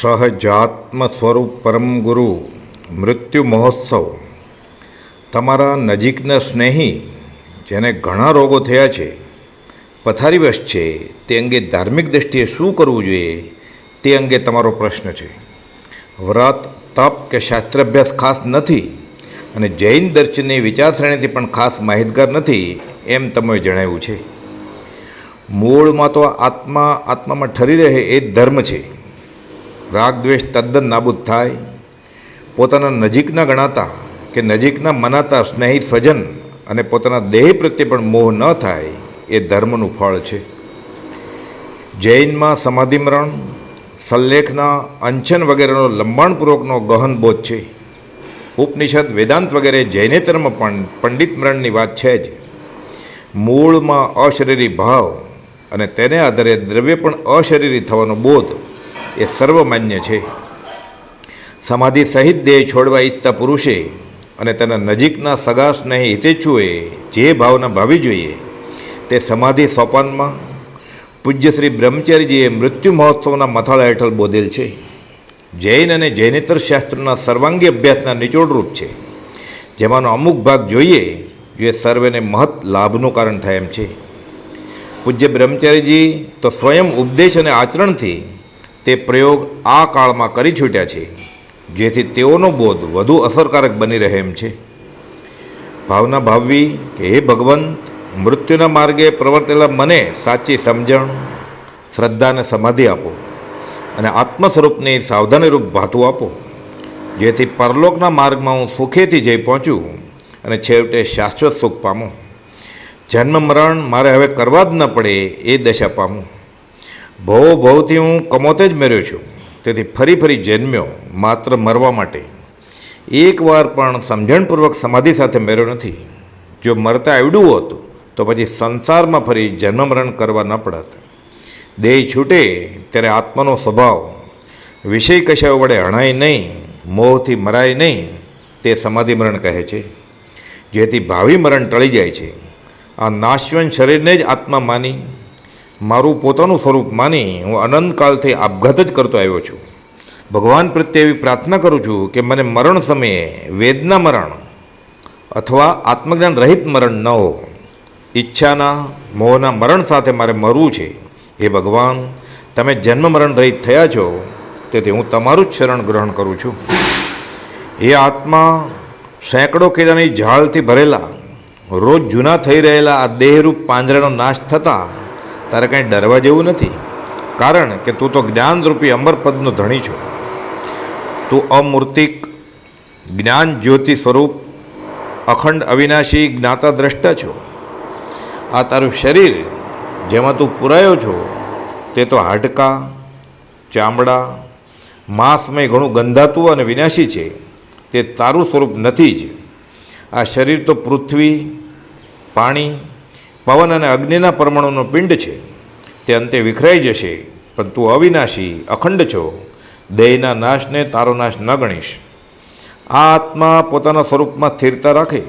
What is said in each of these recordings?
સહજાત્મ સ્વરૂપ પરમ ગુરુ મૃત્યુ મહોત્સવ તમારા નજીકના સ્નેહી, જેને ઘણા રોગો થયા છે પથારીવશ છે, તે અંગે ધાર્મિક દૃષ્ટિએ શું કરવું જોઈએ, તે અંગે તમારો પ્રશ્ન છે. વ્રત, તપ કે શાસ્ત્રાભ્યાસ ખાસ નથી અને જૈન દર્શનની વિચારસરણીથી પણ ખાસ માહિતગાર નથી એમ તમે જણાવ્યું છે. મૂળમાં તો આત્મા, આત્મામાં ઠરી રહે એ જ ધર્મ છે. રાગ દ્વેષ તદ્દન નાબૂદ થાય. પોતાના નજીકના ગણાતા કે નજીકના મનાતા સ્નેહિત સ્વજન અને પોતાના દેહ પ્રત્યે પણ મોહ ન થાય એ ધર્મનું ફળ છે. જૈનમાં સમાધિમરણ, સલ્લેખના અંચન વગેરેનો લંબાણપૂર્વકનો ગહન બોધ છે. ઉપનિષદ, વેદાંત વગેરે જૈનેતરમાં પણ પંડિત મરણની વાત છે જ. મૂળમાં અશરીરી ભાવ અને તેને આધારે દ્રવ્ય પણ અશરીરી થવાનો બોધ એ સર્વમાન્ય છે. સમાધિ સહિત દેહ છોડવા ઈચ્છતા પુરુષે અને તેના નજીકના સગા સ્નેહ હિતેચ્છુએ જે ભાવના ભાવી જોઈએ તે સમાધિ સોપાનમાં પૂજ્ય શ્રી બ્રહ્મચારીજીએ મૃત્યુ મહોત્સવના મથાળા હેઠળ બોધેલ છે. જૈન અને જૈનેતર શાસ્ત્રના સર્વાંગી અભ્યાસના નિચોડરૂપ છે. જેમાંનો અમુક ભાગ જોઈએ એ સર્વેને મહત લાભનું કારણ થાય એમ છે. પૂજ્ય બ્રહ્મચારીજી તો સ્વયં ઉપદેશ અને આચરણથી તે પ્રયોગ આ કાળમાં કરી છૂટ્યા છે, જેથી તેઓનો બોધ વધુ અસરકારક બની રહે એમ છે. ભાવના ભાવવી કે, હે ભગવંત, મૃત્યુના માર્ગે પ્રવર્તેલા મને સાચી સમજણ શ્રદ્ધાને સમાધિ આપો અને આત્મ સ્વરૂપની સાવધાનીરૂપ ભાતું આપો, જેથી પરલોકના માર્ગમાં હું સુખેથી જઈ પહોંચું અને છેવટે શાશ્વત સુખ પામું. જન્મ મરણ મારે હવે કરવા જ ન પડે એ દશા પામું. ભવ ભવથી હું કમોતે જ મેર્યો છું. તેથી ફરી ફરી જન્મ્યો, માત્ર મરવા માટે. એકવાર પણ સમજણપૂર્વક સમાધિ સાથે મેર્યો નથી. જો મરતા આવડ્યું હોત, તો પછી સંસારમાં ફરી જન્મ મરણ કરવા ન પડત. દેહ છૂટે ત્યારે આત્માનો સ્વભાવ. વિષય કશાઓ વડે હણાય નહીં, મોહથી મરાય નહીં, તે સમાધિ મરણ કહે છે. જેથી ભાવિ મરણ ટળી જાય છે. આ નાશવન શરીરને જ આત્મા માની મારું પોતાનું સ્વરૂપ માની હું અનંતકાળથી આપઘાત જ કરતો આવ્યો છું. ભગવાન પ્રત્યે એવી પ્રાર્થના કરું છું કે મને મરણ સમયે વેદના મરણ અથવા આત્મજ્ઞાન રહિત મરણ ન હો. ઈચ્છાના, મોહના મરણ સાથે મારે મરવું છે. હે ભગવાન, તમે જન્મ મરણ રહિત થયા છો, તેથી હું તમારું જ શરણ ગ્રહણ કરું છું. એ આત્મા, સેંકડો કેદાની ઝાળથી ભરેલા, રોજ જૂના થઈ રહેલા આ દેહરૂપ પાંજરાનો નાશ થતાં તારે કાંઈ ડરવા જેવું નથી. કારણ કે તું તો જ્ઞાનરૂપી અમરપદનો ધણી છો. તું અમૂર્તિક જ્ઞાન જ્યોતિ સ્વરૂપ અખંડ અવિનાશી જ્ઞાતા દ્રષ્ટા છો. આ તારું શરીર જેમાં તું પુરાયો છો તે તો હાડકાં, ચામડા, માંસમય ઘણું ગંધાતું અને વિનાશી છે. તે તારું સ્વરૂપ નથી જ. આ શરીર તો પૃથ્વી, પાણી પવન અને અગ્નિના પરમાણુનો પિંડ છે. તે અંતે વિખરાઈ જશે, પણ તું અવિનાશી, અખંડ છો. દેહના નાશને તારો નાશ ન ગણીશ. આ આત્મા પોતાના સ્વરૂપમાં સ્થિરતા રાખે.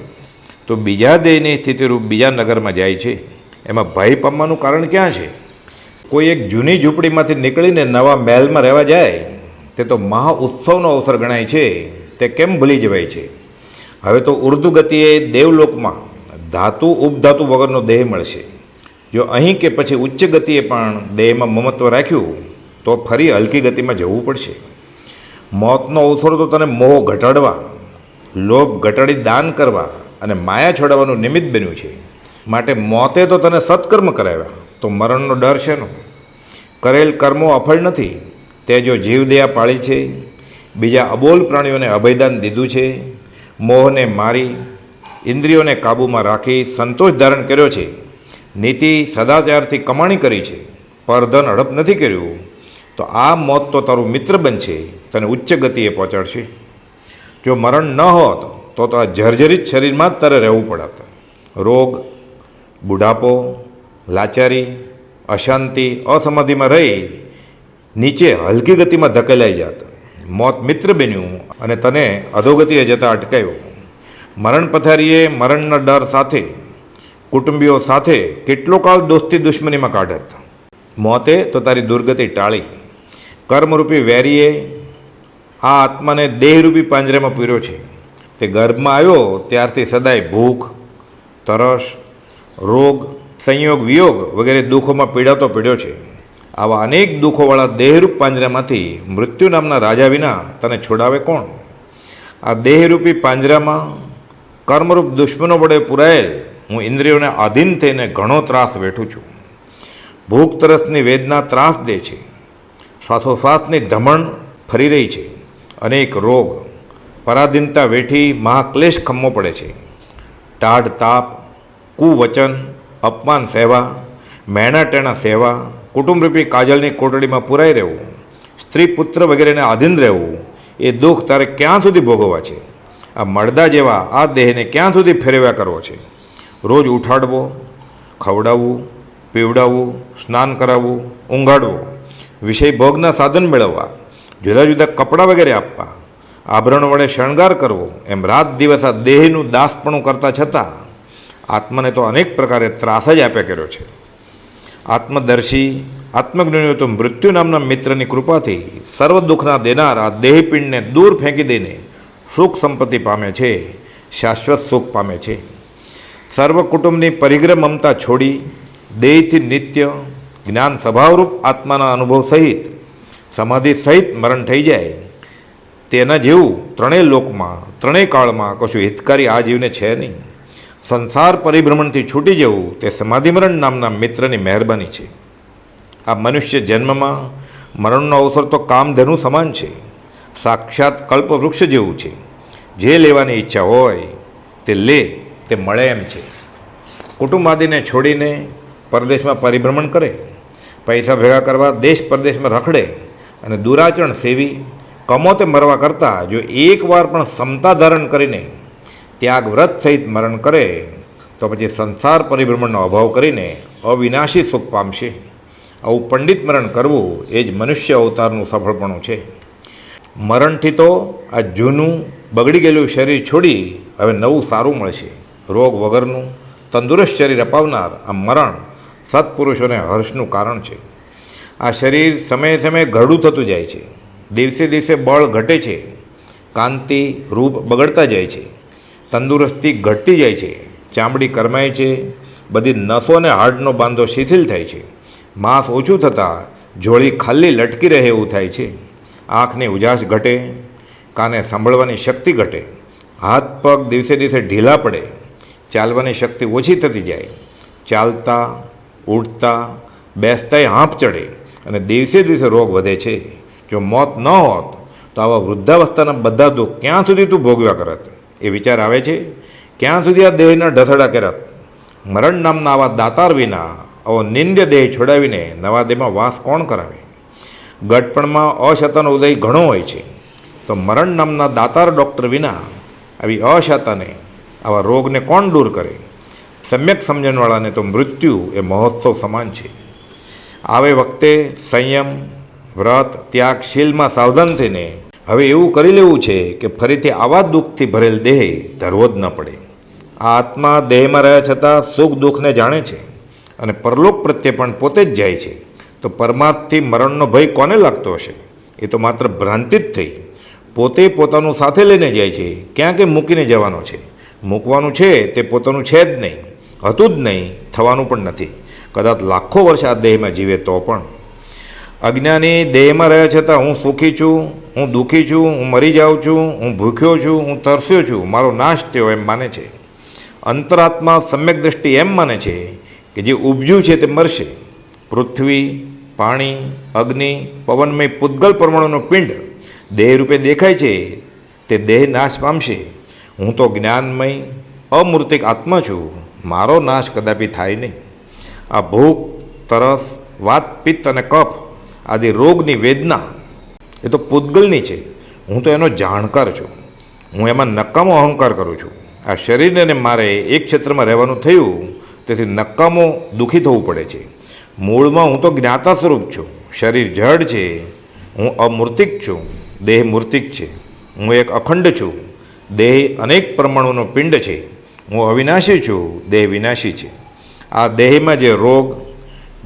તો બીજા દેહની સ્થિતિરૂપ બીજા નગરમાં જાય છે. એમાં ભય પામવાનું કારણ ક્યાં છે? કોઈ એક જૂની ઝૂંપડીમાંથી નીકળીને નવા મહેલમાં રહેવા જાય, તે તો મહા ઉત્સવનો અવસર ગણાય છે. તે કેમ ભૂલી જવાય છે? હવે તો ઉર્દુ ગતિએ દેવલોકમાં ધાતુ, ઉપધાતુ વગરનો દેહ મળશે. જો અહીં કે પછી ઉચ્ચ ગતિએ પણ દેહમાં મમત્વ રાખ્યું, તો ફરી હલકી ગતિમાં જવું પડશે. મોતનો અવસર તો તને મોહ ઘટાડવા, લોભ ઘટાડી દાન કરવા અને માયા છોડાવવાનું નિમિત્ત બન્યું છે. માટે મોતે તો તને સત્કર્મ કરાવ્યા, તો મરણનો ડર છે નો કરેલ કર્મો અફળ નથી, તે જો જીવદયા પાળી છે, બીજા અબોલ પ્રાણીઓને અભયદાન દીધું છે, મોહને મારી ઇન્દ્રિયોને કાબૂમાં રાખી સંતોષ ધારણ કર્યો છે. નીતિ સદાચારથી કમાણી કરી છે. પરધન હડપ નથી કર્યું. તો આ મોત તો તારું મિત્ર બનશે. તને ઉચ્ચ ગતિએ પહોંચાડશે. જો મરણ ન હોત, તો તો આ જર્જરિત શરીરમાં જ તારે રહેવું પડત. રોગ, બુઢાપો, લાચારી, અશાંતિ, અસમાધિમાં રહી, નીચે હલકી ગતિમાં ધકેલાઈ જાત. મોત મિત્ર બન્યું અને તને અધોગતિએ જતાં અટકાયો. મરણ પથારીએ મરણના ડર સાથે, કુટુંબીઓ સાથે કેટલો કાળ દોસ્તી દુશ્મનીમાં કાઢત? મોતે તો તારી દુર્ગતિ ટાળી. કર્મરૂપી વેરીએ આ આત્માને દેહરૂપી પાંજરામાં પૂર્યો છે. તે ગર્ભમાં આવ્યો, ત્યારથી સદાય ભૂખ, તરસ, રોગ, સંયોગ, વિયોગ વગેરે દુઃખોમાં પીડાતો પીડ્યો છે. આવા અનેક દુઃખોવાળા દેહરૂપ પાંજરામાંથી મૃત્યુ નામના રાજા વિના તને છોડાવે કોણ? આ દેહરૂપી પાંજરામાં કર્મરૂપ દુશ્મનો વડે પુરાયેલ, હું ઇન્દ્રિયોને આધીન થઈને ઘણો ત્રાસ વેઠું છું. ભૂખ તરસની વેદના ત્રાસ દે છે. શ્વાસોશ્વાસની ધમણ ફરી રહી છે. અનેક રોગ, પરાધીનતા વેઠી મહાક્લેશ ખમ્મો પડે છે. ટાઢ તાપ, કુવચન, અપમાન સેવા મહેણા ટેણા સેવા, કુટુંબરૂપી કાજલની કોટડીમાં પુરાઈ રહેવું, સ્ત્રી પુત્ર વગેરેને આધીન રહેવું, એ દુઃખ તારે ક્યાં સુધી ભોગવવા છે? આ મળદા જેવા આ દેહને ક્યાં સુધી ફેરવ્યા કરવો છે? રોજ ઉઠાડવો, ખવડાવવું, પીવડાવવું, સ્નાન કરાવવું, ઊંઘાડવું, વિષય ભોગના સાધન મેળવવા, જુદા જુદા કપડાં વગેરે આપવા, આભરણ વડે શણગાર કરવો, એમ રાત દિવસ આ દેહનું દાસપણું કરતા છતાં આત્માને તો અનેક પ્રકારે ત્રાસ જ આપ્યા કર્યો છે. આત્મદર્શી, આત્મજ્ઞાનીઓ તો મૃત્યુ નામના મિત્રની કૃપાથી સર્વ દુઃખના દેનાર આ દેહપિંડને દૂર ફેંકી દઈને સુખ સંપત્તિ પામે છે, શાશ્વત સુખ પામે છે. સર્વ કુટુંબની પરિગ્રહ મમતા છોડી દેહથી નિત્ય જ્ઞાન સ્વભાવરૂપ આત્માના અનુભવ સહિત, સમાધિ સહિત મરણ થઈ જાય. તેના જેવું ત્રણેય લોકમાં, ત્રણેય કાળમાં કશું હિતકારી આ જીવને છે નહીં. સંસાર પરિભ્રમણથી છૂટી જવું તે સમાધિમરણ નામના મિત્રની મહેરબાની છે. આ મનુષ્ય જન્મમાં મરણનો અવસર તો કામધેનુ સમાન છે. સાક્ષાત કલ્પવૃક્ષ જેવું છે. જે લેવાની ઈચ્છા હોય, તે લે, તે મળે એમ છે. કુટુંબ આદિને છોડીને પરદેશમાં પરિભ્રમણ કરે, પૈસા ભેગા કરવા દેશ પરદેશમાં રખડે અને દુરાચરણ સેવી કમોતે મરવા કરતાં જો એકવાર પણ સમતા ધારણ કરીને ત્યાગ વ્રત સહિત મરણ કરે, તો પછી સંસાર પરિભ્રમણનો અભાવ કરીને અવિનાશી સુખ પામશે. આવું પંડિત મરણ કરવું એ જ મનુષ્ય અવતારનું સફળપણું છે. મરણથી તો આ જૂનું બગડી ગયેલું શરીર છોડી હવે નવું સારું મળશે. રોગ વગરનું તંદુરસ્ત શરીર અપાવનાર આ મરણ સત્પુરુષોને હર્ષનું કારણ છે. આ શરીર સમયે સમયે ઘરડું થતું જાય છે. દિવસે દિવસે બળ ઘટે છે. કાંતિ રૂપ બગડતા જાય છે. તંદુરસ્તી ઘટતી જાય છે. ચામડી કરમાય છે. બધી નસો અને હાડનો બાંધો શિથિલ થાય છે. માંસ ઓછું થતાં જોળી ખાલી લટકી રહે એવું થાય છે. આંખની ઉજાસ ઘટે, કાને સાંભળવાની શક્તિ ઘટે, હાથ પગ દિવસે દિવસે ઢીલા પડે, ચાલવાની શક્તિ ઓછી થતી જાય, ચાલતા ઉઠતા બેસતાય હાંફ ચડે અને દિવસે દિવસે રોગ વધે છે. જો મોત ન હોત, તો આવા વૃદ્ધાવસ્થાના બધા દુઃખ ક્યાં સુધી તું ભોગવ્યા કરત? એ વિચાર આવે છે? ક્યાં સુધી આ દેહના ઢસડા કરત? મરણ નામના આવા દાતાર વિના આવો નિંદ્ય દેહ છોડાવીને નવા દેહમાં વાસ કોણ કરાવે? ગટપણમાં અશતાનો ઉદય ઘણો હોય છે. તો મરણ નામના દાતાર ડૉક્ટર વિના આવી અશતને આવા રોગને કોણ દૂર કરે? સમ્યક સમજણવાળાને તો મૃત્યુ એ મહોત્સવ સમાન છે. આવે વખતે સંયમ, વ્રત, ત્યાગ, શીલમાં સાવધાન થઈને હવે એવું કરી લેવું છે કે ફરીથી આવા દુઃખથી ભરેલ દેહ ધરવો જ ન પડે. આ આત્મા દેહમાં રહ્યા છતાં સુખ દુઃખને જાણે છે અને પરલોક પ્રત્યે પણ પોતે જ જાય છે. તો પરમાર્થથી મરણનો ભય કોને લાગતો હશે? એ તો માત્ર ભ્રાંતિ જ થઈ. પોતે પોતાનું સાથે લઈને જાય છે. ક્યાં કે મૂકીને જવાનો છે? મૂકવાનું છે તે પોતાનું છે જ નહીં. હતું જ નહીં. થવાનું પણ નથી. કદાચ લાખો વર્ષ આ દેહમાં જીવે તો પણ. અજ્ઞાની દેહમાં રહ્યા છતાં હું સુખી છું, હું દુઃખી છું, હું મરી જાઉં છું, હું ભૂખ્યો છું, હું તરસ્યો છું. મારો નાશ થયો એમ માને છે. અંતરાત્મા સમ્યક દ્રષ્ટિ એમ માને છે કે જે ઉપજ્યું છે તે મરશે. પૃથ્વી પાણી, અગ્નિ, પવનમય પૂતગલ પરમાણુનો પિંડ દેહ રૂપે દેખાય છે. તે દેહ નાશ પામશે. હું તો જ્ઞાનમય, અમૂર્તિક આત્મા છું. મારો નાશ કદાપી થાય નહીં. આ ભૂખ, તરસ, વાત, પિત્ત અને કફ, આદિ રોગની વેદના, એ તો પૂતગલની છે. હું તો એનો જાણકાર છું. હું એમાં નકામો અહંકાર કરું છું. આ શરીરને મારે એક ક્ષેત્રમાં રહેવાનું થયું, તેથી નકામો દુઃખી થવું પડે છે. મૂળમાં હું તો જ્ઞાતા સ્વરૂપ છું. શરીર જડ છે. હું અમૂર્તિક છું. દેહ મૂર્તિક છે. હું એક અખંડ છું. દેહ અનેક પરમાણુનો પિંડ છે. હું અવિનાશી છું. દેહ વિનાશી છે. આ દેહમાં જે રોગ,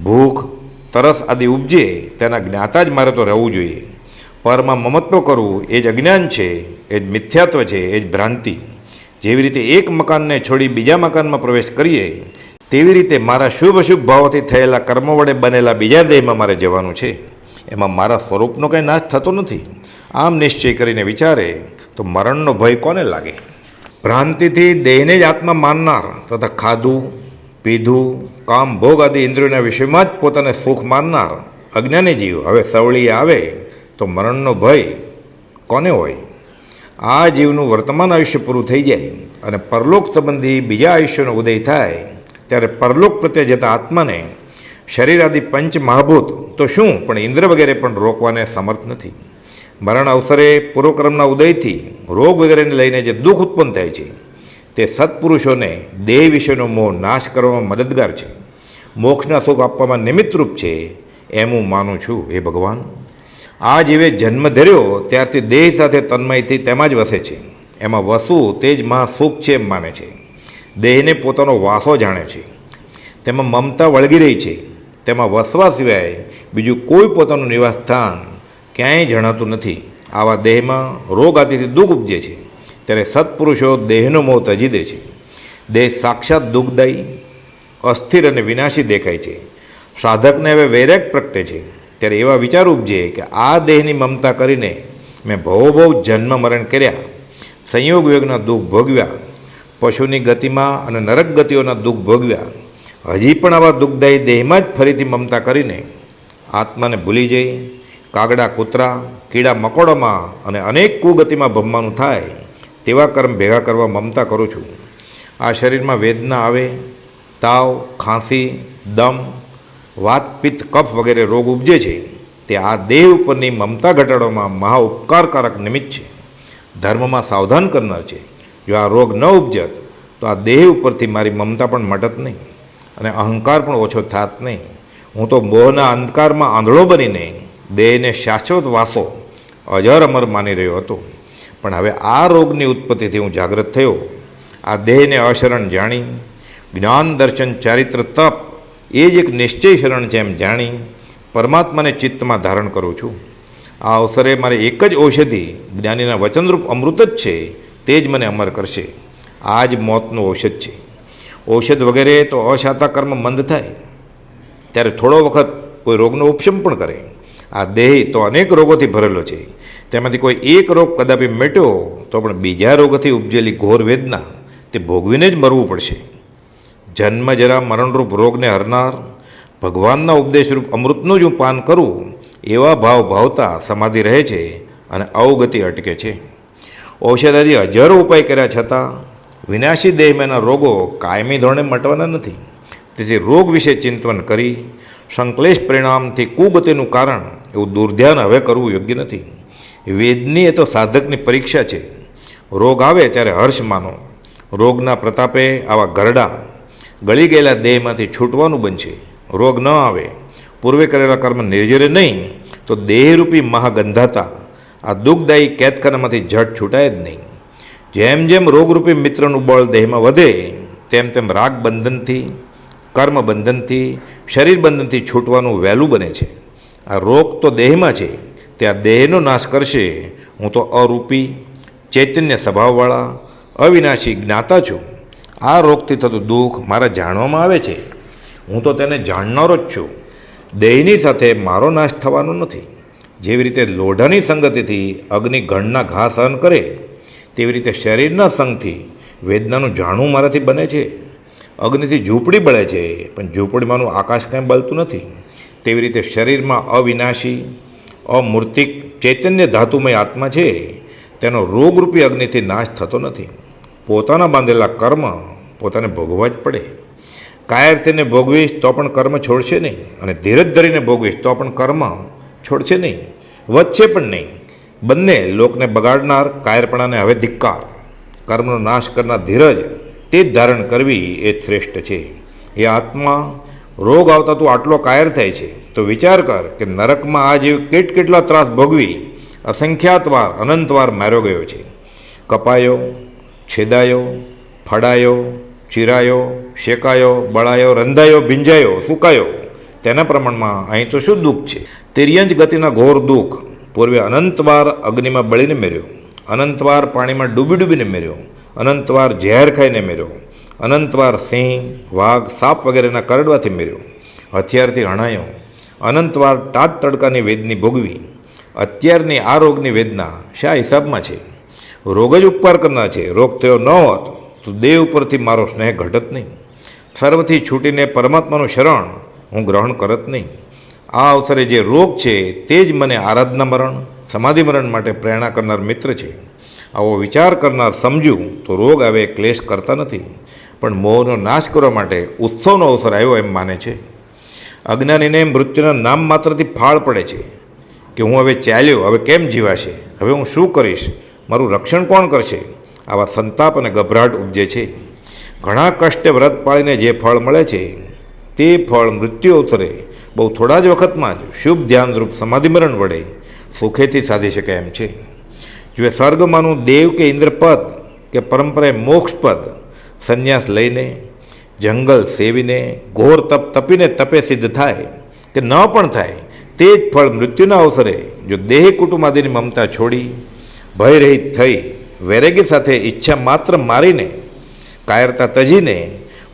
ભૂખ, તરસ આદિ ઉપજે તેના જ્ઞાતા જ મારે તો રહેવું જોઈએ. પરમાં મમત્વ કરવું એ જ અજ્ઞાન છે, એ જ મિથ્યાત્વ છે, એ જ ભ્રાંતિ. જેવી રીતે એક મકાનને છોડી બીજા મકાનમાં પ્રવેશ કરીએ તેવી રીતે મારા શુભ શુભ ભાવોથી થયેલા કર્મો વડે બનેલા બીજા દેહમાં મારે જવાનું છે. એમાં મારા સ્વરૂપનો કંઈ નાશ થતો નથી. આમ નિશ્ચય કરીને વિચારે, તો મરણનો ભય કોને લાગે? ભ્રાંતિથી દેહને જ આત્મા માનનાર તથા ખાધું, પીધું, કામ, ભોગ આદિ ઇન્દ્રિયોના વિષયમાં જ પોતાને સુખ માનનાર અજ્ઞાની જીવ હવે સવળી આવે, તો મરણનો ભય કોને હોય? આ જીવનું વર્તમાન આયુષ્ય પૂરું થઈ જાય અને પરલોક સંબંધી બીજા આયુષ્યનો ઉદય થાય. ત્યારે પરલોક પ્રત્યે જતા આત્માને શરીર આદિ પંચ મહાભૂત, તો શું? પણ ઇન્દ્ર વગેરે પણ રોકવાને સમર્થ નથી. મરણ અવસરે પૂર્વક્રમના ઉદયથી રોગ વગેરેને લઈને જે દુઃખ ઉત્પન્ન થાય છે, તે સત્પુરુષોને દેહ વિશેનો મોહ નાશ કરવામાં મદદગાર છે. મોક્ષના સુખ આપવામાં નિમિત્તરૂપ છે, એમ હું માનું છું, હે ભગવાન. આ જીવે જન્મ ધર્યો, ત્યારથી દેહ સાથે તન્મયથી તેમાં જ વસે છે. એમાં વસવું તે જ મહાસુખ છે એમ માને છે. દેહને પોતાનો વાસો જાણે છે. તેમાં મમતા વળગી રહી છે. તેમાં વસવા સિવાય બીજું કોઈ પોતાનું નિવાસ સ્થાન ક્યાંય જણાતું નથી. આવા દેહમાં રોગ આદિથી દુઃખ ઉપજે છે. ત્યારે સત્પુરુષો દેહનો મોહ તજી દે છે. દેહ સાક્ષાત દુઃખદાયી, અસ્થિર અને વિનાશી દેખાય છે. સાધકને હવે વૈરાગ પ્રગટે છે. ત્યારે એવા વિચાર ઉપજે કે આ દેહની મમતા કરીને મેં ભવો ભવ જન્મ મરણ કર્યા. સંયોગ વિયોગના દુઃખ ભોગવ્યા. પશુની ગતિમાં અને નરક ગતિઓના દુઃખ ભોગવ્યા. હજી પણ આવા દુઃખદાયી દેહમાં જ ફરીથી મમતા કરીને આત્માને ભૂલી જઈ, કાગડા કૂતરા, કીડા મકોડામાં અને અનેક કુગતિમાં ભમવાનું થાય, તેવા કર્મ ભેગા કરવા મમતા કરું છું. આ શરીરમાં વેદના આવે, તાવ, ખાંસી, દમ વાત પિત્ત કફ વગેરે રોગ ઉપજે છે. તે આ દેહ ઉપરની મમતા ઘટાડવામાં મહા ઉપકારકારક નિમિત્ત છે. ધર્મમાં સાવધાન કરનાર છે. જો આ રોગ ન ઉપજત તો આ દેહ ઉપરથી મારી મમતા પણ મટત નહીં અને અહંકાર પણ ઓછો થાત નહીં. હું તો મોહના અંધકારમાં આંધળો બનીને દેહને શાશ્વત વાસો અજર અમર માની રહ્યો હતો. પણ હવે આ રોગની ઉત્પત્તિથી હું જાગૃત થયો. આ દેહને અશરણ જાણી, જ્ઞાન દર્શન ચારિત્ર તપ એ જ એક નિશ્ચય શરણ છે એમ જાણી પરમાત્માને ચિત્તમાં ધારણ કરું છું. આ અવસરે મારે એક જ ઔષધિ જ્ઞાનીના વચનરૂપ અમૃત જ છે. તે જ મને અમર કરશે. આ જ મોતનું ઔષધ છે. ઔષધ વગેરે તો અશાતા કર્મ મંદ થાય. ત્યારે થોડો વખત કોઈ રોગનો ઉપશમ પણ કરે. આ દેહ તો અનેક રોગોથી ભરેલો છે. તેમાંથી કોઈ એક રોગ કદાપી મેટ્યો તો પણ બીજા રોગથી ઉપજેલી ઘોર વેદના તે ભોગવીને જ મરવું પડશે. જન્મ જરા મરણરૂપ રોગને હરનાર, ભગવાનના ઉપદેશરૂપ અમૃતનું જ હું પાન કરું, એવા ભાવ ભાવતા સમાધિ રહે છે અને અવગતિ અટકે છે. ઔષધાદી હજારો ઉપાય કર્યા છતાં વિનાશી દેહમાંના રોગો કાયમી ધોરણે મટવાના નથી. તેથી રોગ વિશે ચિંતન કરી સંકલેશ પરિણામથી કુગતિનું કારણ એવું દુર્ધ્યાન હવે કરવું યોગ્ય નથી. વેદની એ તો સાધકની પરીક્ષા છે. રોગ આવે ત્યારે હર્ષ માનો. રોગના પ્રતાપે આવા ગરડા ગળી ગયેલા દેહમાંથી છૂટવાનું બનશે. રોગ ન આવે. પૂર્વે કરેલા કર્મ નિર્જરે નહીં, તો દેહરૂપી મહાગંધાતા આ દુઃખદાયી કેદખાનામાંથી ઝટ છૂટાય જ નહીં. જેમ જેમ રોગરૂપી મિત્રનું બળ દેહમાં વધે, તેમ તેમ રાગ બંધનથી કર્મ બંધનથી શરીર બંધનથી છૂટવાનું વહેલું બને છે. આ રોગ તો દેહમાં છે, તે આ દેહનો નાશ કરશે. હું તો અરૂપી, ચૈતન્ય સ્વભાવવાળા, અવિનાશી જ્ઞાતા છું. આ રોગથી થતું દુઃખ મારા જાણવામાં આવે છે. હું તો તેને જાણનારો જ છું. દેહની સાથે મારો નાશ થવાનો નથી. જેવી રીતે લોઢાની સંગતિથી અગ્નિ ઘણના ઘા સહન કરે, તેવી રીતે શરીરના સંગથી વેદનાનું જાણવું મારાથી બને છે. અગ્નિથી ઝૂંપડી બળે છે, પણ ઝૂંપડીમાંનું આકાશ કાંઈ બળતું નથી. તેવી રીતે શરીરમાં અવિનાશી, અમૂર્તિક, ચૈતન્ય ધાતુમય આત્મા છે. તેનો રોગરૂપી અગ્નિથી નાશ થતો નથી. પોતાના બાંધેલા કર્મ પોતાને ભોગવવા જ પડે. કાયર તેને ભોગવીશ તો પણ કર્મ છોડશે નહીં અને ધીરજ ધરીને ભોગવીશ તો પણ કર્મ છોડશે નહીં, વધશે પણ નહીં. બંને લોકને બગાડનાર, કાયરપણાને હવે ધિક્કાર. કર્મનો નાશ કરનાર ધીરજ તે જ ધારણ કરવી એ જ શ્રેષ્ઠ છે. એ આત્મા રોગ આવતા તું આટલો કાયર થાય છે, તો વિચાર કર કે નરકમાં આ જેવી કેટ કેટલા ત્રાસ ભોગવી અસંખ્યાત વાર અનંત માર્યો ગયો છે. કપાયો, છેદાયો ફડાયો ચીરાયો, શેકાયો, બળાયો, રંધાયો, ભીંજાયો, સુકાયો તેના પ્રમાણમાં અહીં તો શું દુઃખ છે? તિર્યંજ ગતિના ઘોર દુઃખ. પૂર્વે અનંતવાર અગ્નિમાં બળીને મેર્યો. અનંતવાર પાણીમાં ડૂબી ડૂબીને મેર્યો. અનંતવાર ઝેર ખાઈને મેર્યો. અનંતવાર સિંહ, વાઘ, સાપ વગેરેના કરડવાથી મેર્યો. હથિયારથી હણાયો અનંતવાર ટાટ તડકાની વેદની ભોગવી. અત્યારની આ રોગની વેદના શા હિસાબમાં છે? રોગ જ ઉપકાર કરનાર છે. રોગ થયો ન હોત તો દેહ ઉપરથી મારો સ્નેહ ઘટત નહીં. સર્વથી છૂટીને પરમાત્માનું શરણ હું ગ્રહણ કરત નહીં. આ અવસરે જે રોગ છે, તે જ મને આરાધના મરણ, સમાધિ મરણ માટે પ્રેરણા કરનાર મિત્ર છે. આવો વિચાર કરનાર સમજું તો રોગ આવે, ક્લેશ કરતા નથી. પણ મોહનો નાશ કરવા માટે ઉત્સવનો અવસર આવ્યો એમ માને છે. અજ્ઞાનીને મૃત્યુના નામ માત્રથી ફાળ પડે છે કે હું હવે ચાલ્યો, હવે કેમ જીવાશે? હવે હું શું કરીશ? મારું રક્ષણ કોણ કરશે? આવા સંતાપ અને ગભરાટ ઉપજે છે. ઘણા કષ્ટે વ્રત પાળીને જે ફળ મળે છે તે ફળ મૃત્યુ અવસરે બહુ થોડા જ વખતમાં જ શુભ ધ્યાનરૂપ સમાધિમરણ વડે સુખેથી સાધી શકાય એમ છે. જો સ્વર્ગમાંનું દેવ કે ઇન્દ્રપદ કે પરંપરાએ મોક્ષપદ સંન્યાસ લઈને, જંગલ સેવીને, ઘોર તપ તપીને તપે સિદ્ધ થાય કે ન પણ થાય, તે જ ફળ મૃત્યુના અવસરે જો દેહ કુટુંબાદીની મમતા છોડી, ભયરહિત થઈ વેરેગી સાથે ઈચ્છા માત્ર મારીને, કાયરતા તજીને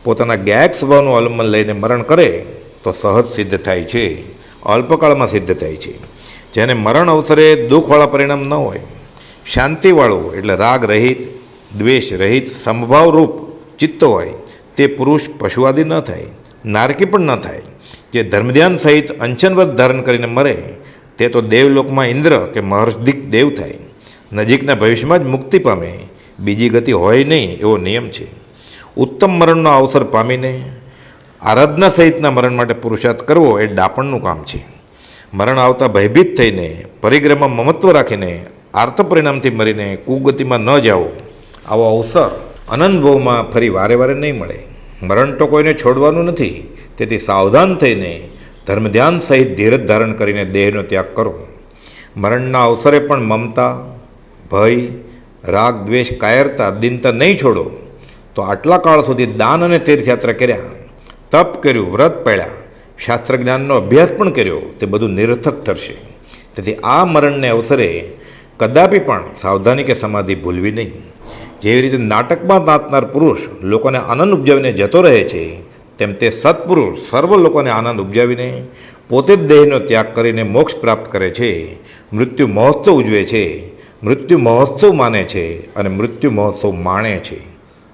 પોતાના ગાયક સ્વભાવનું અવલંબન લઈને મરણ કરે, તો સહજ સિદ્ધ થાય છે. અલ્પકાળમાં સિદ્ધ થાય છે. જેને મરણ અવસરે દુઃખવાળા પરિણામ ન હોય. શાંતિવાળું એટલે રાગ રહિત, દ્વેષ રહિત, સમભાવરૂપ ચિત્ત હોય, તે પુરુષ પશુવાદી ન થાય, નારકી પણ ન થાય. જે ધર્મધ્યાન સહિત અંચનવ્રત ધારણ કરીને મરે, તે તો દેવલોકમાં ઇન્દ્ર કે મહર્ષદિક દેવ થાય. નજીકના ભવિષ્યમાં જ મુક્તિ પામે, બીજી ગતિ હોય નહીં એવો નિયમ છે. ઉત્તમ મરણનો અવસર પામીને આરાધના સહિતના મરણ માટે પુરુષાર્થ કરવો એ ડાપણનું કામ છે. મરણ આવતા ભયભીત થઈને પરિગ્રહમાં મમત્વ રાખીને આર્થ પરિણામથી મરીને કુગતિમાં ન જાઓ, આવો અવસર અનંતભવમાં ફરી વારે વારે નહીં મળે. મરણ તો કોઈને છોડવાનું નથી, તેથી સાવધાન થઈને ધર્મ ધ્યાન સહિત ધીરજ ધારણ કરીને દેહનો ત્યાગ કરો. મરણના અવસરે પણ મમતા, ભય, રાગ, દ્વેષ, કાયરતા, દિનતા નહીં છોડો. તો આટલા કાળ સુધી દાન અને તીર્થયાત્રા કર્યા, તપ કર્યું, વ્રત પાળ્યા શાસ્ત્ર જ્ઞાનનો અભ્યાસ પણ કર્યો, તે બધું નિરર્થક ઠરશે. તેથી આ મરણને અવસરે કદાપી પણ સાવધાની કે સમાધિ ભૂલવી નહીં. જેવી રીતે નાટકમાં નાચનાર પુરુષ લોકોને આનંદ ઉપજાવીને જતો રહે છે, તેમ તે સત્પુરુષ સર્વ લોકોને આનંદ ઉપજાવીને પોતે જ દેહનો ત્યાગ કરીને મોક્ષ પ્રાપ્ત કરે છે, મૃત્યુ મહોત્સવ ઉજવે છે, મૃત્યુ મહોત્સવ માને છે અને મૃત્યુ મહોત્સવ માણે છે.